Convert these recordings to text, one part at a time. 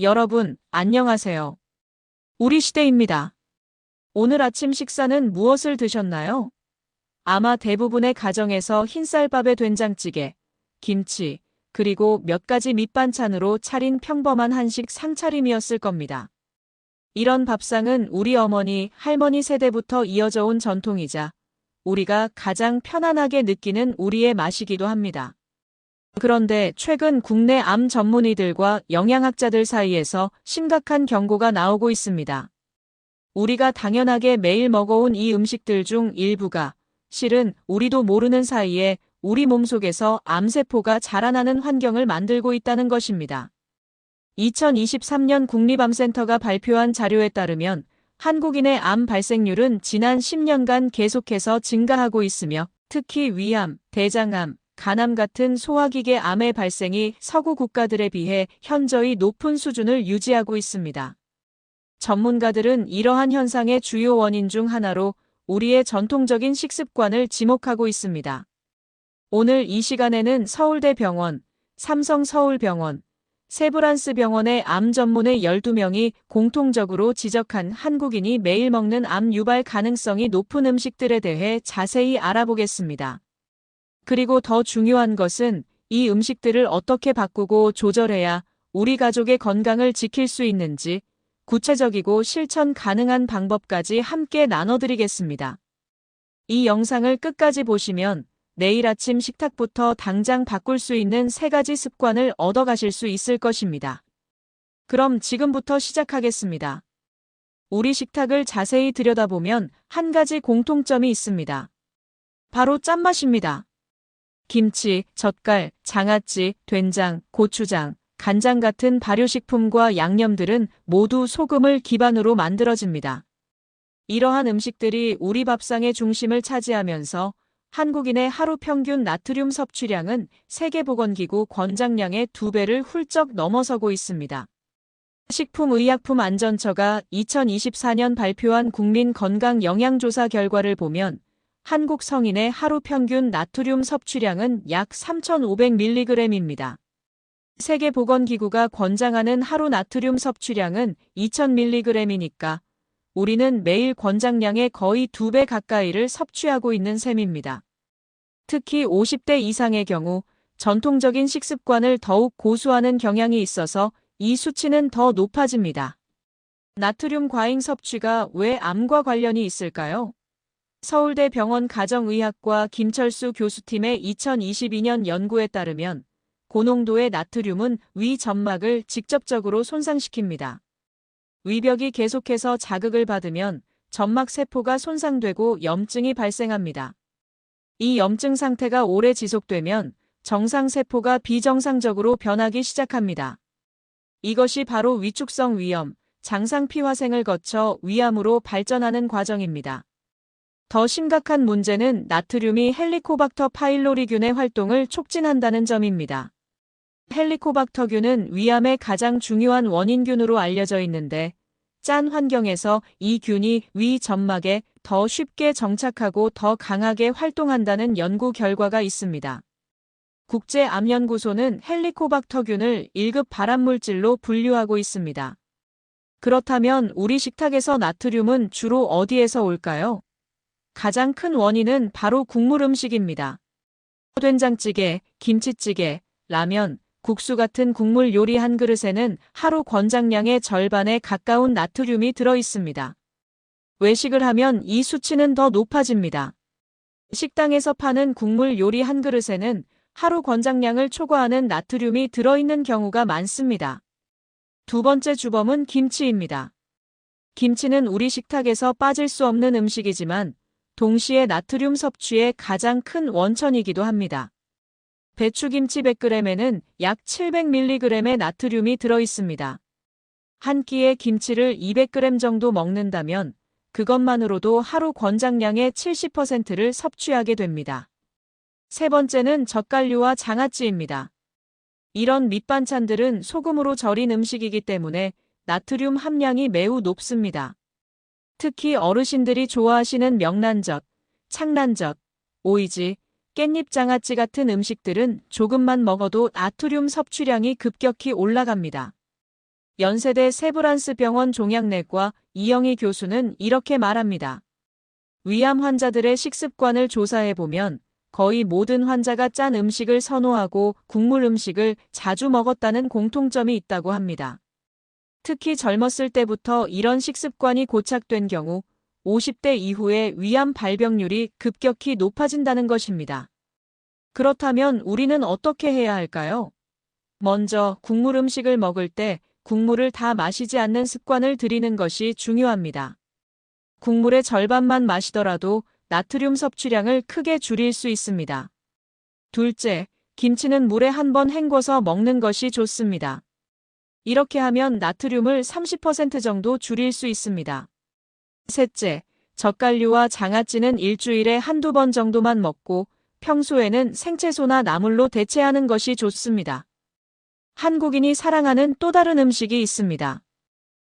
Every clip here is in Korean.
여러분, 안녕하세요. 우리 시대입니다. 오늘 아침 식사는 무엇을 드셨나요? 아마 대부분의 가정에서 흰쌀밥에 된장찌개, 김치, 그리고 몇 가지 밑반찬으로 차린 평범한 한식 상차림이었을 겁니다. 이런 밥상은 우리 어머니, 할머니 세대부터 이어져 온 전통이자 우리가 가장 편안하게 느끼는 우리의 맛이기도 합니다. 그런데 최근 국내 암 전문의들과 영양학자들 사이에서 심각한 경고가 나오고 있습니다. 우리가 당연하게 매일 먹어온 이 음식들 중 일부가 실은 우리도 모르는 사이에 우리 몸속에서 암세포가 자라나는 환경을 만들고 있다는 것입니다. 2023년 국립암센터가 발표한 자료에 따르면 한국인의 암 발생률은 지난 10년간 계속해서 증가하고 있으며 특히 위암, 대장암, 간암 같은 소화기계 암의 발생이 서구 국가들에 비해 현저히 높은 수준을 유지하고 있습니다. 전문가들은 이러한 현상의 주요 원인 중 하나로 우리의 전통적인 식습관을 지목하고 있습니다. 오늘 이 시간에는 서울대 병원, 삼성 서울병원, 세브란스 병원의 암 전문의 12명이 공통적으로 지적한 한국인이 매일 먹는 암 유발 가능성이 높은 음식들에 대해 자세히 알아보겠습니다. 그리고 더 중요한 것은 이 음식들을 어떻게 바꾸고 조절해야 우리 가족의 건강을 지킬 수 있는지 구체적이고 실천 가능한 방법까지 함께 나눠드리겠습니다. 이 영상을 끝까지 보시면 내일 아침 식탁부터 당장 바꿀 수 있는 세 가지 습관을 얻어가실 수 있을 것입니다. 그럼 지금부터 시작하겠습니다. 우리 식탁을 자세히 들여다보면 한 가지 공통점이 있습니다. 바로 짠맛입니다. 김치, 젓갈, 장아찌, 된장, 고추장, 간장 같은 발효식품과 양념들은 모두 소금을 기반으로 만들어집니다. 이러한 음식들이 우리 밥상의 중심을 차지하면서 한국인의 하루 평균 나트륨 섭취량은 세계보건기구 권장량의 두 배를 훌쩍 넘어서고 있습니다. 식품의약품안전처가 2024년 발표한 국민 건강 영양조사 결과를 보면 한국 성인의 하루 평균 나트륨 섭취량은 약 3,500mg입니다. 세계보건기구가 권장하는 하루 나트륨 섭취량은 2,000mg이니까 우리는 매일 권장량의 거의 두배 가까이를 섭취하고 있는 셈입니다. 특히 50대 이상의 경우 전통적인 식습관을 더욱 고수하는 경향이 있어서 이 수치는 더 높아집니다. 나트륨 과잉 섭취가 왜 암과 관련이 있을까요? 서울대 병원 가정의학과 김철수 교수팀의 2022년 연구에 따르면 고농도의 나트륨은 위 점막을 직접적으로 손상시킵니다. 위벽이 계속해서 자극을 받으면 점막 세포가 손상되고 염증이 발생합니다. 이 염증 상태가 오래 지속되면 정상 세포가 비정상적으로 변하기 시작합니다. 이것이 바로 위축성 위염, 장상 피화생을 거쳐 위암으로 발전하는 과정입니다. 더 심각한 문제는 나트륨이 헬리코박터 파일로리균의 활동을 촉진한다는 점입니다. 헬리코박터균은 위암의 가장 중요한 원인균으로 알려져 있는데 짠 환경에서 이 균이 위 점막에 더 쉽게 정착하고 더 강하게 활동한다는 연구 결과가 있습니다. 국제암연구소는 헬리코박터균을 1급 발암물질로 분류하고 있습니다. 그렇다면 우리 식탁에서 나트륨은 주로 어디에서 올까요? 가장 큰 원인은 바로 국물 음식입니다. 된장찌개, 김치찌개, 라면, 국수 같은 국물 요리 한 그릇에는 하루 권장량의 절반에 가까운 나트륨이 들어 있습니다. 외식을 하면 이 수치는 더 높아집니다. 식당에서 파는 국물 요리 한 그릇에는 하루 권장량을 초과하는 나트륨이 들어있는 경우가 많습니다. 두 번째 주범은 김치입니다. 김치는 우리 식탁에서 빠질 수 없는 음식이지만 동시에 나트륨 섭취의 가장 큰 원천이기도 합니다. 배추김치 100g에는 약 700mg의 나트륨이 들어 있습니다. 한 끼에 김치를 200g 정도 먹는다면 그것만으로도 하루 권장량의 70%를 섭취하게 됩니다. 세 번째는 젓갈류와 장아찌입니다. 이런 밑반찬들은 소금으로 절인 음식이기 때문에 나트륨 함량이 매우 높습니다. 특히 어르신들이 좋아하시는 명란젓, 창란젓, 오이지, 깻잎 장아찌 같은 음식들은 조금만 먹어도 나트륨 섭취량이 급격히 올라갑니다. 연세대 세브란스 병원 종양내과 이영희 교수는 이렇게 말합니다. 위암 환자들의 식습관을 조사해보면 거의 모든 환자가 짠 음식을 선호하고 국물 음식을 자주 먹었다는 공통점이 있다고 합니다. 특히 젊었을 때부터 이런 식습관이 고착된 경우 50대 이후에 위암 발병률이 급격히 높아진다는 것입니다. 그렇다면 우리는 어떻게 해야 할까요? 먼저 국물 음식을 먹을 때 국물을 다 마시지 않는 습관을 들이는 것이 중요합니다. 국물의 절반만 마시더라도 나트륨 섭취량을 크게 줄일 수 있습니다. 둘째, 김치는 물에 한 번 헹궈서 먹는 것이 좋습니다. 이렇게 하면 나트륨을 30% 정도 줄일 수 있습니다. 셋째, 젓갈류와 장아찌는 일주일에 한두 번 정도만 먹고 평소에는 생채소나 나물로 대체하는 것이 좋습니다. 한국인이 사랑하는 또 다른 음식이 있습니다.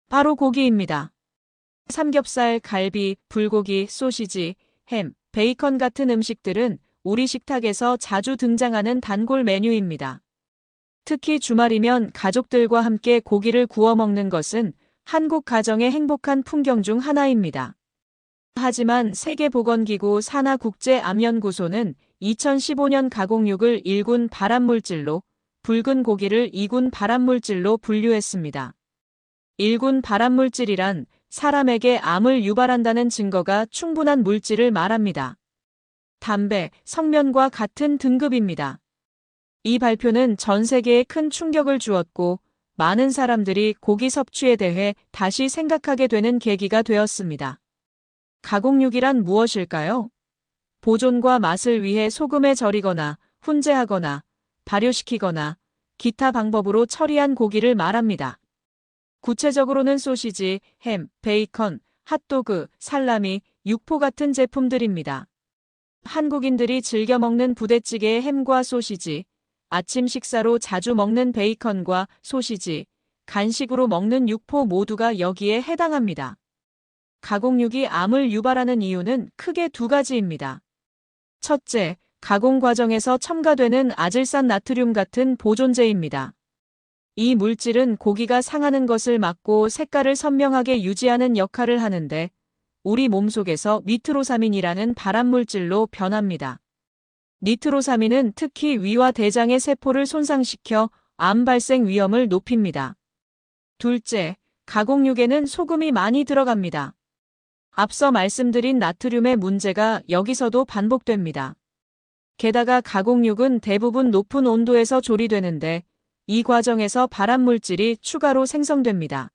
바로 고기입니다. 삼겹살, 갈비, 불고기, 소시지, 햄, 베이컨 같은 음식들은 우리 식탁에서 자주 등장하는 단골 메뉴입니다. 특히 주말이면 가족들과 함께 고기를 구워 먹는 것은 한국 가정의 행복한 풍경 중 하나입니다. 하지만 세계보건기구 산하국제암연구소는 2015년 가공육을 1군 발암물질로 붉은 고기를 2군 발암물질로 분류했습니다. 1군 발암물질이란 사람에게 암을 유발한다는 증거가 충분한 물질을 말합니다. 담배, 성면과 같은 등급입니다. 이 발표는 전 세계에 큰 충격을 주었고 많은 사람들이 고기 섭취에 대해 다시 생각하게 되는 계기가 되었습니다. 가공육이란 무엇일까요? 보존과 맛을 위해 소금에 절이거나 훈제하거나 발효시키거나 기타 방법으로 처리한 고기를 말합니다. 구체적으로는 소시지, 햄, 베이컨, 핫도그, 살라미, 육포 같은 제품들입니다. 한국인들이 즐겨 먹는 부대찌개의 햄과 소시지, 아침 식사로 자주 먹는 베이컨과 소시지, 간식으로 먹는 육포 모두가 여기에 해당합니다. 가공육이 암을 유발하는 이유는 크게 두 가지입니다. 첫째, 가공 과정에서 첨가되는 아질산 나트륨 같은 보존제입니다. 이 물질은 고기가 상하는 것을 막고 색깔을 선명하게 유지하는 역할을 하는데 우리 몸속에서 니트로사민이라는 발암물질로 변합니다. 니트로사민은 특히 위와 대장의 세포를 손상시켜 암 발생 위험을 높입니다. 둘째, 가공육에는 소금이 많이 들어갑니다. 앞서 말씀드린 나트륨의 문제가 여기서도 반복됩니다. 게다가 가공육은 대부분 높은 온도에서 조리되는데 이 과정에서 발암물질이 추가로 생성됩니다.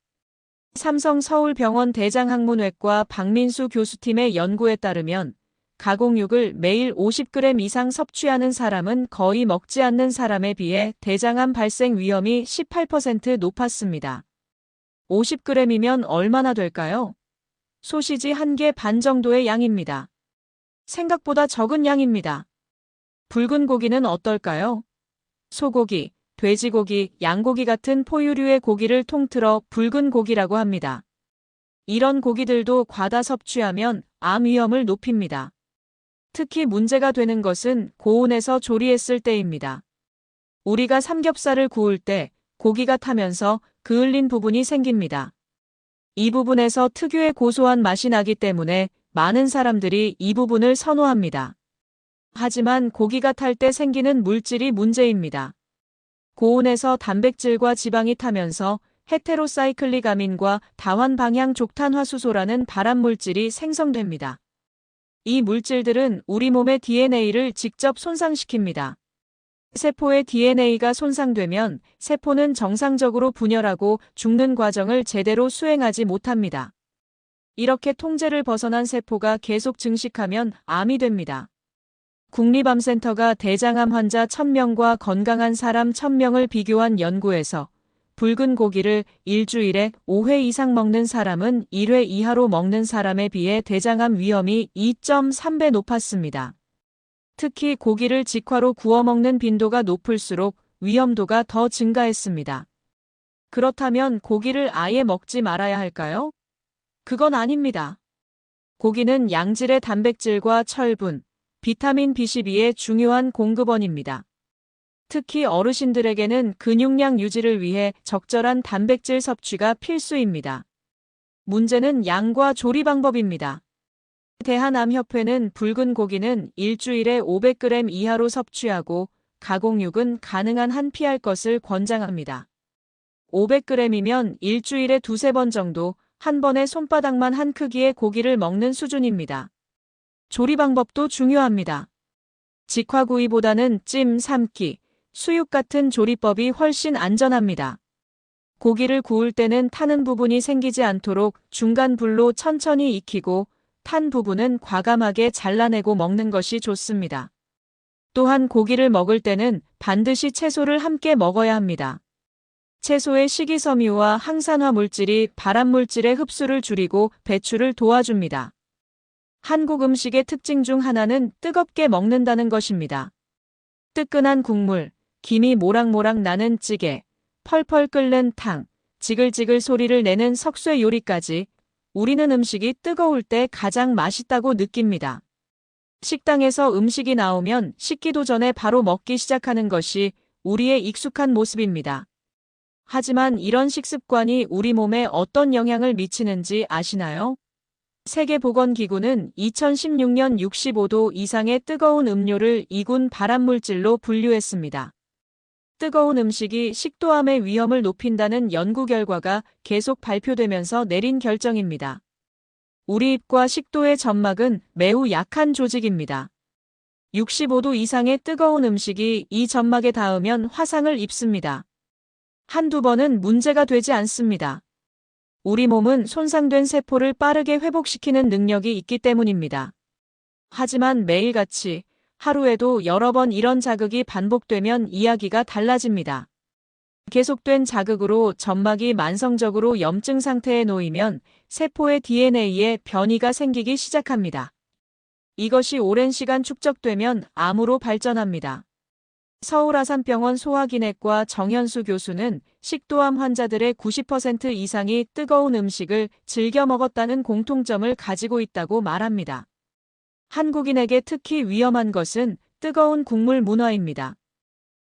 삼성 서울병원 대장학문외과 박민수 교수팀의 연구에 따르면 가공육을 매일 50g 이상 섭취하는 사람은 거의 먹지 않는 사람에 비해 대장암 발생 위험이 18% 높았습니다. 50g이면 얼마나 될까요? 소시지 한 개 반 정도의 양입니다. 생각보다 적은 양입니다. 붉은 고기는 어떨까요? 소고기, 돼지고기, 양고기 같은 포유류의 고기를 통틀어 붉은 고기라고 합니다. 이런 고기들도 과다 섭취하면 암 위험을 높입니다. 특히 문제가 되는 것은 고온에서 조리했을 때입니다. 우리가 삼겹살을 구울 때 고기가 타면서 그을린 부분이 생깁니다. 이 부분에서 특유의 고소한 맛이 나기 때문에 많은 사람들이 이 부분을 선호합니다. 하지만 고기가 탈 때 생기는 물질이 문제입니다. 고온에서 단백질과 지방이 타면서 헤테로사이클릭 아민과 다환 방향 족탄화수소라는 발암물질이 생성됩니다. 이 물질들은 우리 몸의 DNA를 직접 손상시킵니다. 세포의 DNA가 손상되면 세포는 정상적으로 분열하고 죽는 과정을 제대로 수행하지 못합니다. 이렇게 통제를 벗어난 세포가 계속 증식하면 암이 됩니다. 국립암센터가 대장암 환자 1000명과 건강한 사람 1000명을 비교한 연구에서 붉은 고기를 일주일에 5회 이상 먹는 사람은 1회 이하로 먹는 사람에 비해 대장암 위험이 2.3배 높았습니다. 특히 고기를 직화로 구워 먹는 빈도가 높을수록 위험도가 더 증가했습니다. 그렇다면 고기를 아예 먹지 말아야 할까요? 그건 아닙니다. 고기는 양질의 단백질과 철분, 비타민 B12의 중요한 공급원입니다. 특히 어르신들에게는 근육량 유지를 위해 적절한 단백질 섭취가 필수입니다. 문제는 양과 조리 방법입니다. 대한암협회는 붉은 고기는 일주일에 500g 이하로 섭취하고 가공육은 가능한 한 피할 것을 권장합니다. 500g이면 일주일에 두세 번 정도 한 번에 손바닥만 한 크기의 고기를 먹는 수준입니다. 조리 방법도 중요합니다. 직화구이보다는 찜, 삶기, 수육 같은 조리법이 훨씬 안전합니다. 고기를 구울 때는 타는 부분이 생기지 않도록 중간 불로 천천히 익히고 탄 부분은 과감하게 잘라내고 먹는 것이 좋습니다. 또한 고기를 먹을 때는 반드시 채소를 함께 먹어야 합니다. 채소의 식이섬유와 항산화 물질이 발암 물질의 흡수를 줄이고 배출을 도와줍니다. 한국 음식의 특징 중 하나는 뜨겁게 먹는다는 것입니다. 뜨끈한 국물, 김이 모락모락 나는 찌개, 펄펄 끓는 탕, 지글지글 소리를 내는 석쇠 요리까지 우리는 음식이 뜨거울 때 가장 맛있다고 느낍니다. 식당에서 음식이 나오면 식기도 전에 바로 먹기 시작하는 것이 우리의 익숙한 모습입니다. 하지만 이런 식습관이 우리 몸에 어떤 영향을 미치는지 아시나요? 세계보건기구는 2016년 65도 이상의 뜨거운 음료를 이군 발암물질로 분류했습니다. 뜨거운 음식이 식도암의 위험을 높인다는 연구 결과가 계속 발표되면서 내린 결정입니다. 우리 입과 식도의 점막은 매우 약한 조직입니다. 65도 이상의 뜨거운 음식이 이 점막에 닿으면 화상을 입습니다. 한두 번은 문제가 되지 않습니다. 우리 몸은 손상된 세포를 빠르게 회복시키는 능력이 있기 때문입니다. 하지만 매일같이 하루에도 여러 번 이런 자극이 반복되면 이야기가 달라집니다. 계속된 자극으로 점막이 만성적으로 염증 상태에 놓이면 세포의 DNA에 변이가 생기기 시작합니다. 이것이 오랜 시간 축적되면 암으로 발전합니다. 서울아산병원 소화기내과 정현수 교수는 식도암 환자들의 90% 이상이 뜨거운 음식을 즐겨 먹었다는 공통점을 가지고 있다고 말합니다. 한국인에게 특히 위험한 것은 뜨거운 국물 문화입니다.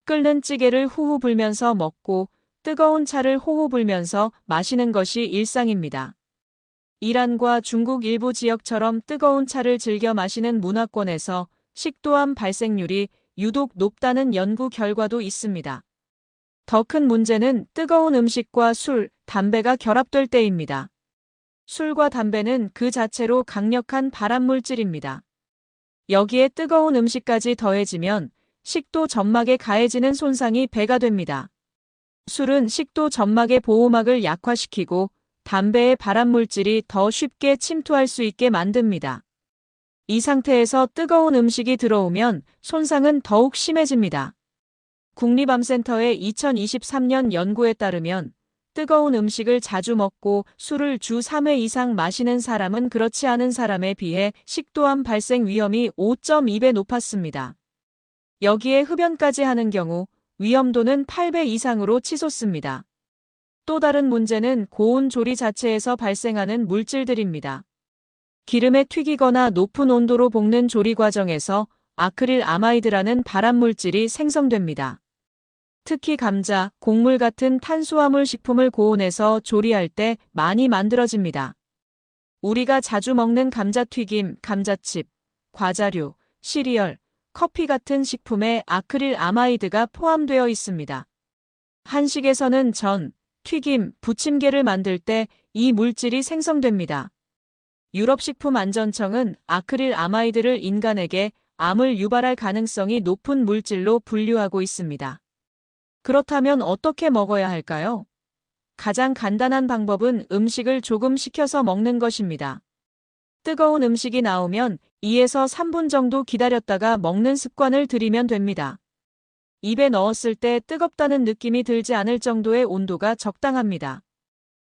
끓는 찌개를 후후 불면서 먹고 뜨거운 차를 호호 불면서 마시는 것이 일상입니다. 이란과 중국 일부 지역처럼 뜨거운 차를 즐겨 마시는 문화권에서 식도암 발생률이 유독 높다는 연구 결과도 있습니다. 더 큰 문제는 뜨거운 음식과 술, 담배가 결합될 때입니다. 술과 담배는 그 자체로 강력한 발암물질입니다. 여기에 뜨거운 음식까지 더해지면 식도 점막에 가해지는 손상이 배가 됩니다. 술은 식도 점막의 보호막을 약화시키고 담배의 발암물질이 더 쉽게 침투할 수 있게 만듭니다. 이 상태에서 뜨거운 음식이 들어오면 손상은 더욱 심해집니다. 국립암센터의 2023년 연구에 따르면 뜨거운 음식을 자주 먹고 술을 주 3회 이상 마시는 사람은 그렇지 않은 사람에 비해 식도암 발생 위험이 5.2배 높았습니다. 여기에 흡연까지 하는 경우 위험도는 8배 이상으로 치솟습니다. 또 다른 문제는 고온 조리 자체에서 발생하는 물질들입니다. 기름에 튀기거나 높은 온도로 볶는 조리 과정에서 아크릴 아마이드라는 발암물질이 생성됩니다. 특히 감자, 곡물 같은 탄수화물 식품을 고온에서 조리할 때 많이 만들어집니다. 우리가 자주 먹는 감자튀김, 감자칩, 과자류, 시리얼, 커피 같은 식품에 아크릴 아마이드가 포함되어 있습니다. 한식에서는 전, 튀김, 부침개를 만들 때 이 물질이 생성됩니다. 유럽식품안전청은 아크릴 아마이드를 인간에게 암을 유발할 가능성이 높은 물질로 분류하고 있습니다. 그렇다면 어떻게 먹어야 할까요? 가장 간단한 방법은 음식을 조금 식혀서 먹는 것입니다. 뜨거운 음식이 나오면 2에서 3분 정도 기다렸다가 먹는 습관을 들이면 됩니다. 입에 넣었을 때 뜨겁다는 느낌이 들지 않을 정도의 온도가 적당합니다.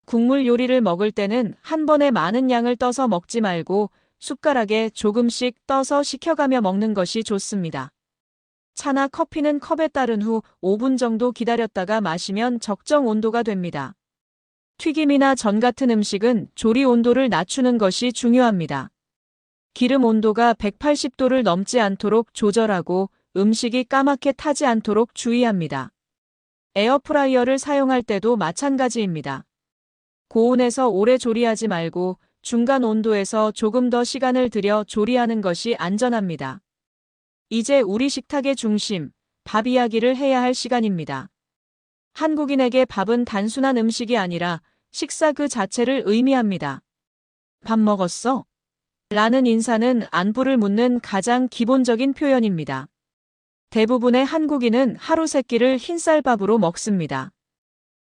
국물 요리를 먹을 때는 한 번에 많은 양을 떠서 먹지 말고 숟가락에 조금씩 떠서 식혀가며 먹는 것이 좋습니다. 차나 커피는 컵에 따른 후 5분 정도 기다렸다가 마시면 적정 온도가 됩니다. 튀김이나 전 같은 음식은 조리 온도를 낮추는 것이 중요합니다. 기름 온도가 180도를 넘지 않도록 조절하고 음식이 까맣게 타지 않도록 주의합니다. 에어프라이어를 사용할 때도 마찬가지입니다. 고온에서 오래 조리하지 말고 중간 온도에서 조금 더 시간을 들여 조리하는 것이 안전합니다. 이제 우리 식탁의 중심, 밥 이야기를 해야 할 시간입니다. 한국인에게 밥은 단순한 음식이 아니라 식사 그 자체를 의미합니다. 밥 먹었어? 라는 인사는 안부를 묻는 가장 기본적인 표현입니다. 대부분의 한국인은 하루 세 끼를 흰쌀밥으로 먹습니다.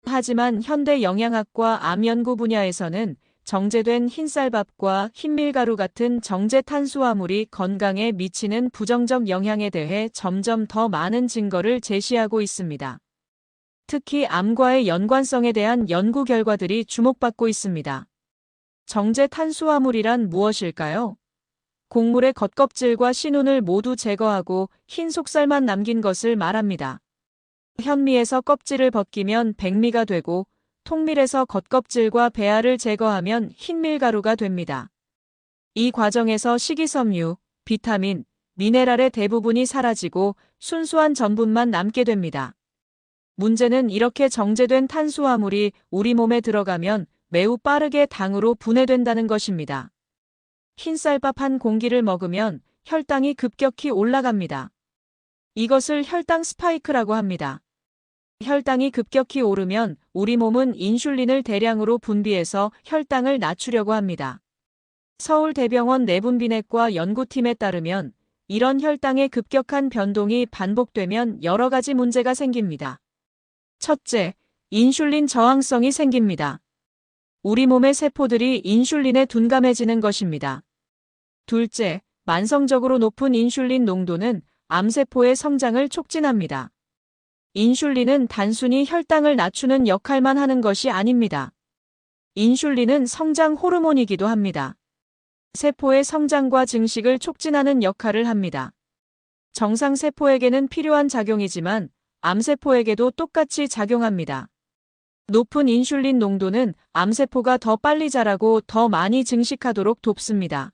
하지만 현대 영양학과 암 연구 분야에서는 정제된 흰쌀밥과 흰밀가루 같은 정제 탄수화물이 건강에 미치는 부정적 영향에 대해 점점 더 많은 증거를 제시하고 있습니다. 특히 암과의 연관성에 대한 연구 결과들이 주목받고 있습니다. 정제 탄수화물이란 무엇일까요? 곡물의 겉껍질과 신운을 모두 제거하고 흰 속살만 남긴 것을 말합니다. 현미에서 껍질을 벗기면 백미가 되고 통밀에서 겉껍질과 배알을 제거하면 흰밀가루가 됩니다. 이 과정에서 식이섬유, 비타민, 미네랄의 대부분이 사라지고 순수한 전분만 남게 됩니다. 문제는 이렇게 정제된 탄수화물이 우리 몸에 들어가면 매우 빠르게 당으로 분해된다는 것입니다. 흰쌀밥 한 공기를 먹으면 혈당이 급격히 올라갑니다. 이것을 혈당 스파이크라고 합니다. 혈당이 급격히 오르면 우리 몸은 인슐린을 대량으로 분비해서 혈당을 낮추려고 합니다. 서울대병원 내분비내과 연구팀에 따르면 이런 혈당의 급격한 변동이 반복되면 여러 가지 문제가 생깁니다. 첫째, 인슐린 저항성이 생깁니다. 우리 몸의 세포들이 인슐린에 둔감해지는 것입니다. 둘째, 만성적으로 높은 인슐린 농도는 암세포의 성장을 촉진합니다. 인슐린은 단순히 혈당을 낮추는 역할만 하는 것이 아닙니다. 인슐린은 성장 호르몬이기도 합니다. 세포의 성장과 증식을 촉진하는 역할을 합니다. 정상 세포에게는 필요한 작용이지만 암세포에게도 똑같이 작용합니다. 높은 인슐린 농도는 암세포가 더 빨리 자라고 더 많이 증식하도록 돕습니다.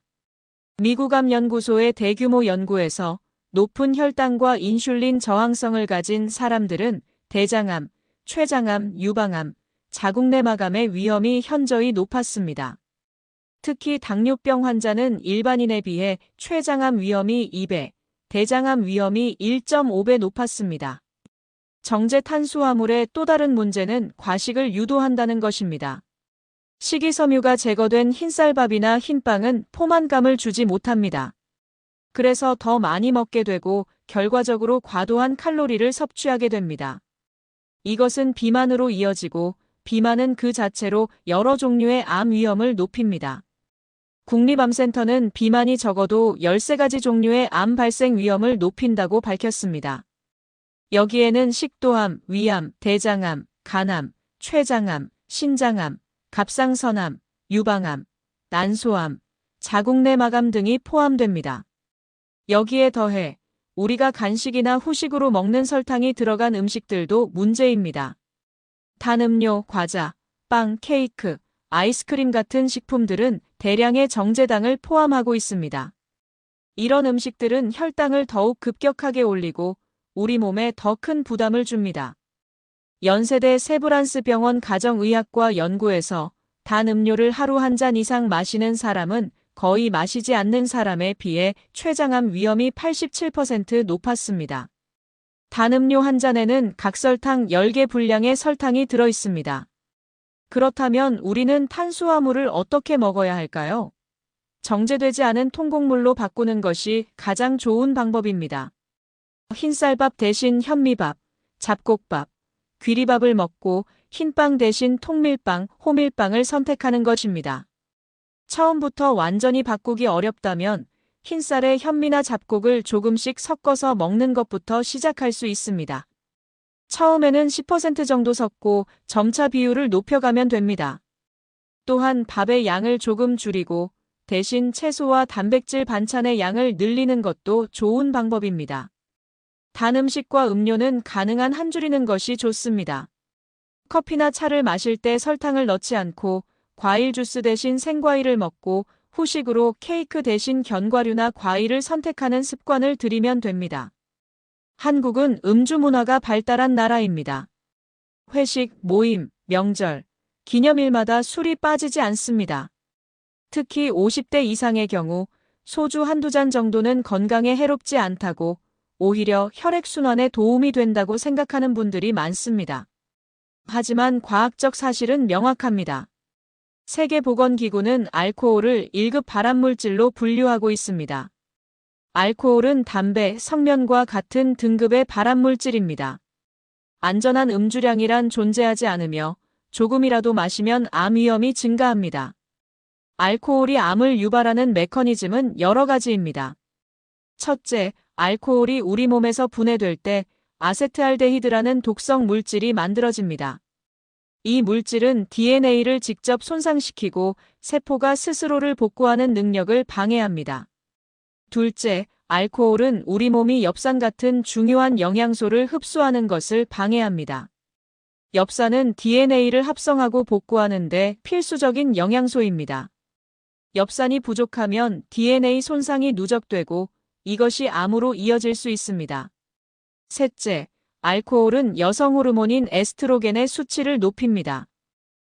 미국암 연구소의 대규모 연구에서 높은 혈당과 인슐린 저항성을 가진 사람들은 대장암, 췌장암, 유방암, 자궁내막암의 위험이 현저히 높았습니다. 특히 당뇨병 환자는 일반인에 비해 췌장암 위험이 2배, 대장암 위험이 1.5배 높았습니다. 정제 탄수화물의 또 다른 문제는 과식을 유도한다는 것입니다. 식이섬유가 제거된 흰쌀밥이나 흰빵은 포만감을 주지 못합니다. 그래서 더 많이 먹게 되고 결과적으로 과도한 칼로리를 섭취하게 됩니다. 이것은 비만으로 이어지고 비만은 그 자체로 여러 종류의 암 위험을 높입니다. 국립암센터는 비만이 적어도 13가지 종류의 암 발생 위험을 높인다고 밝혔습니다. 여기에는 식도암, 위암, 대장암, 간암, 췌장암, 신장암, 갑상선암, 유방암, 난소암, 자궁내마감 등이 포함됩니다. 여기에 더해 우리가 간식이나 후식으로 먹는 설탕이 들어간 음식들도 문제입니다. 탄음료, 과자, 빵, 케이크, 아이스크림 같은 식품들은 대량의 정제당을 포함하고 있습니다. 이런 음식들은 혈당을 더욱 급격하게 올리고 우리 몸에 더 큰 부담을 줍니다. 연세대 세브란스 병원 가정의학과 연구에서 단 음료를 하루 한 잔 이상 마시는 사람은 거의 마시지 않는 사람에 비해 췌장암 위험이 87% 높았습니다. 단 음료 한 잔에는 각설탕 10개 분량의 설탕이 들어 있습니다. 그렇다면 우리는 탄수화물을 어떻게 먹어야 할까요? 정제되지 않은 통곡물로 바꾸는 것이 가장 좋은 방법입니다. 흰쌀밥 대신 현미밥, 잡곡밥, 귀리밥을 먹고 흰빵 대신 통밀빵, 호밀빵을 선택하는 것입니다. 처음부터 완전히 바꾸기 어렵다면 흰쌀에 현미나 잡곡을 조금씩 섞어서 먹는 것부터 시작할 수 있습니다. 처음에는 10% 정도 섞고 점차 비율을 높여가면 됩니다. 또한 밥의 양을 조금 줄이고 대신 채소와 단백질 반찬의 양을 늘리는 것도 좋은 방법입니다. 단 음식과 음료는 가능한 한 줄이는 것이 좋습니다. 커피나 차를 마실 때 설탕을 넣지 않고 과일 주스 대신 생과일을 먹고 후식으로 케이크 대신 견과류나 과일을 선택하는 습관을 들이면 됩니다. 한국은 음주 문화가 발달한 나라입니다. 회식, 모임, 명절, 기념일마다 술이 빠지지 않습니다. 특히 50대 이상의 경우 소주 한두 잔 정도는 건강에 해롭지 않다고 오히려 혈액순환에 도움이 된다고 생각하는 분들이 많습니다. 하지만 과학적 사실은 명확합니다. 세계보건기구는 알코올을 1급 발암물질로 분류하고 있습니다. 알코올은 담배, 성면과 같은 등급의 발암물질입니다. 안전한 음주량이란 존재하지 않으며 조금이라도 마시면 암 위험이 증가합니다. 알코올이 암을 유발하는 메커니즘은 여러 가지입니다. 첫째, 알코올이 우리 몸에서 분해될 때 아세트알데히드라는 독성 물질이 만들어집니다. 이 물질은 DNA를 직접 손상시키고 세포가 스스로를 복구하는 능력을 방해합니다. 둘째, 알코올은 우리 몸이 엽산 같은 중요한 영양소를 흡수하는 것을 방해합니다. 엽산은 DNA를 합성하고 복구하는데 필수적인 영양소입니다. 엽산이 부족하면 DNA 손상이 누적되고 이것이 암으로 이어질 수 있습니다. 셋째, 알코올은 여성 호르몬인 에스트로겐의 수치를 높입니다.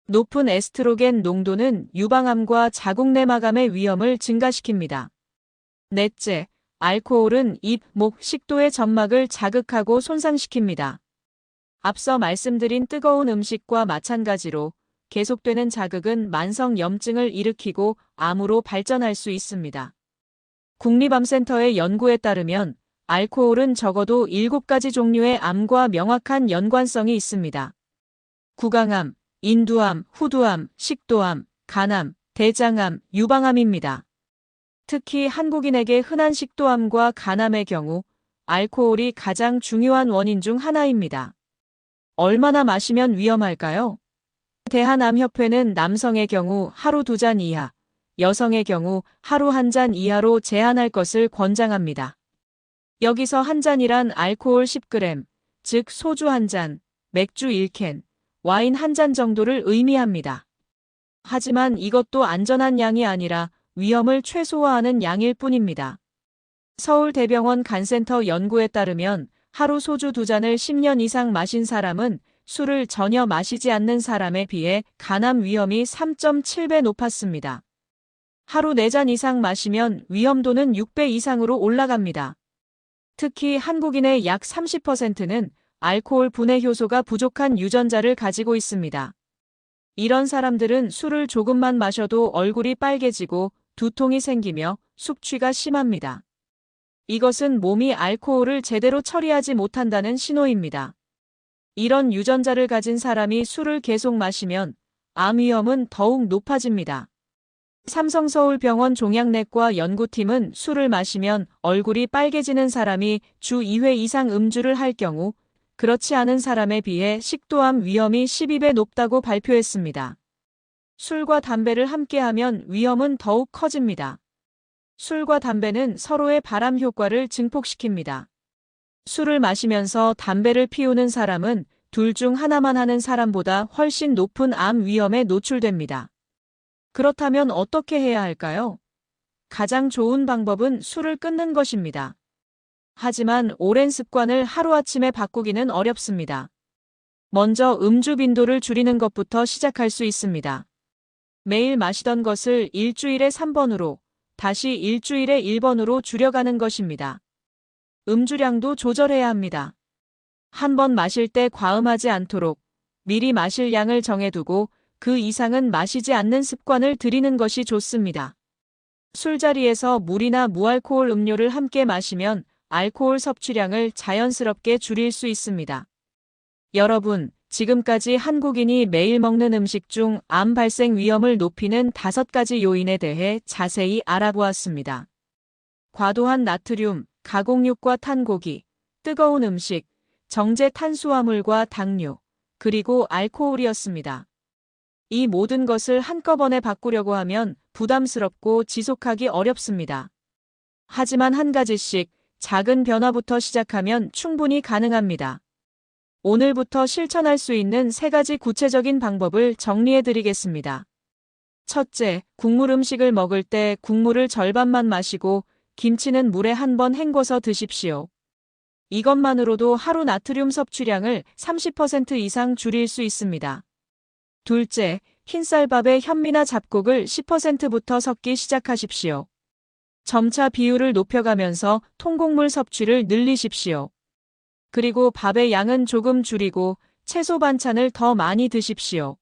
높은 에스트로겐 농도는 유방암과 자궁내막암의 위험을 증가시킵니다. 넷째, 알코올은 입, 목, 식도의 점막을 자극하고 손상시킵니다. 앞서 말씀드린 뜨거운 음식과 마찬가지로 계속되는 자극은 만성 염증을 일으키고 암으로 발전할 수 있습니다. 국립암센터의 연구에 따르면 알코올은 적어도 7가지 종류의 암과 명확한 연관성이 있습니다. 구강암, 인두암, 후두암, 식도암, 간암, 대장암, 유방암입니다. 특히 한국인에게 흔한 식도암과 간암의 경우 알코올이 가장 중요한 원인 중 하나입니다. 얼마나 마시면 위험할까요? 대한암협회는 남성의 경우 하루 두 잔 이하, 여성의 경우 하루 한 잔 이하로 제한할 것을 권장합니다. 여기서 한 잔이란 알코올 10g, 즉 소주 한 잔, 맥주 1캔, 와인 한 잔 정도를 의미합니다. 하지만 이것도 안전한 양이 아니라 위험을 최소화하는 양일 뿐입니다. 서울대병원 간센터 연구에 따르면 하루 소주 두 잔을 10년 이상 마신 사람은 술을 전혀 마시지 않는 사람에 비해 간암 위험이 3.7배 높았습니다. 하루 4잔 이상 마시면 위험도는 6배 이상으로 올라갑니다. 특히 한국인의 약 30%는 알코올 분해 효소가 부족한 유전자를 가지고 있습니다. 이런 사람들은 술을 조금만 마셔도 얼굴이 빨개지고 두통이 생기며 숙취가 심합니다. 이것은 몸이 알코올을 제대로 처리하지 못한다는 신호입니다. 이런 유전자를 가진 사람이 술을 계속 마시면 암 위험은 더욱 높아집니다. 삼성서울병원 종양내과 연구팀은 술을 마시면 얼굴이 빨개지는 사람이 주 2회 이상 음주를 할 경우 그렇지 않은 사람에 비해 식도암 위험이 12배 높다고 발표했습니다. 술과 담배를 함께하면 위험은 더욱 커집니다. 술과 담배는 서로의 발암 효과를 증폭시킵니다. 술을 마시면서 담배를 피우는 사람은 둘 중 하나만 하는 사람보다 훨씬 높은 암 위험에 노출됩니다. 그렇다면 어떻게 해야 할까요? 가장 좋은 방법은 술을 끊는 것입니다. 하지만 오랜 습관을 하루아침에 바꾸기는 어렵습니다. 먼저 음주 빈도를 줄이는 것부터 시작할 수 있습니다. 매일 마시던 것을 일주일에 3번으로, 다시 일주일에 1번으로 줄여가는 것입니다. 음주량도 조절해야 합니다. 한 번 마실 때 과음하지 않도록 미리 마실 양을 정해두고 그 이상은 마시지 않는 습관을 들이는 것이 좋습니다. 술자리에서 물이나 무알코올 음료를 함께 마시면 알코올 섭취량을 자연스럽게 줄일 수 있습니다. 여러분, 지금까지 한국인이 매일 먹는 음식 중 암 발생 위험을 높이는 다섯 가지 요인에 대해 자세히 알아보았습니다. 과도한 나트륨, 가공육과 탄고기, 뜨거운 음식, 정제 탄수화물과 당류, 그리고 알코올이었습니다. 이 모든 것을 한꺼번에 바꾸려고 하면 부담스럽고 지속하기 어렵습니다. 하지만 한 가지씩 작은 변화부터 시작하면 충분히 가능합니다. 오늘부터 실천할 수 있는 세 가지 구체적인 방법을 정리해 드리겠습니다. 첫째, 국물 음식을 먹을 때 국물을 절반만 마시고 김치는 물에 한 번 헹궈서 드십시오. 이것만으로도 하루 나트륨 섭취량을 30% 이상 줄일 수 있습니다. 둘째, 흰쌀밥에 현미나 잡곡을 10%부터 섞기 시작하십시오. 점차 비율을 높여가면서 통곡물 섭취를 늘리십시오. 그리고 밥의 양은 조금 줄이고 채소 반찬을 더 많이 드십시오.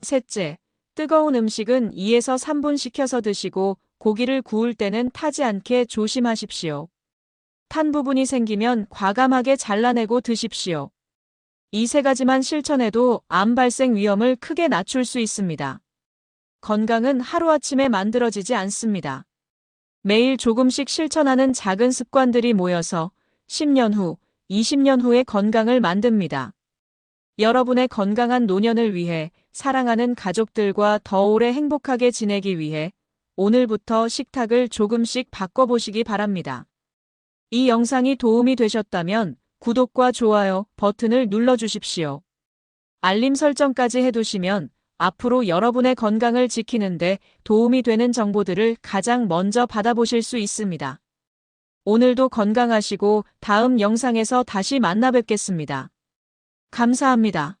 셋째, 뜨거운 음식은 2에서 3분 식혀서 드시고 고기를 구울 때는 타지 않게 조심하십시오. 탄 부분이 생기면 과감하게 잘라내고 드십시오. 이 세 가지만 실천해도 암 발생 위험을 크게 낮출 수 있습니다. 건강은 하루아침에 만들어지지 않습니다. 매일 조금씩 실천하는 작은 습관들이 모여서 10년 후, 20년 후의 건강을 만듭니다. 여러분의 건강한 노년을 위해 사랑하는 가족들과 더 오래 행복하게 지내기 위해 오늘부터 식탁을 조금씩 바꿔보시기 바랍니다. 이 영상이 도움이 되셨다면 구독과 좋아요 버튼을 눌러주십시오. 알림 설정까지 해두시면 앞으로 여러분의 건강을 지키는데 도움이 되는 정보들을 가장 먼저 받아보실 수 있습니다. 오늘도 건강하시고 다음 영상에서 다시 만나 뵙겠습니다. 감사합니다.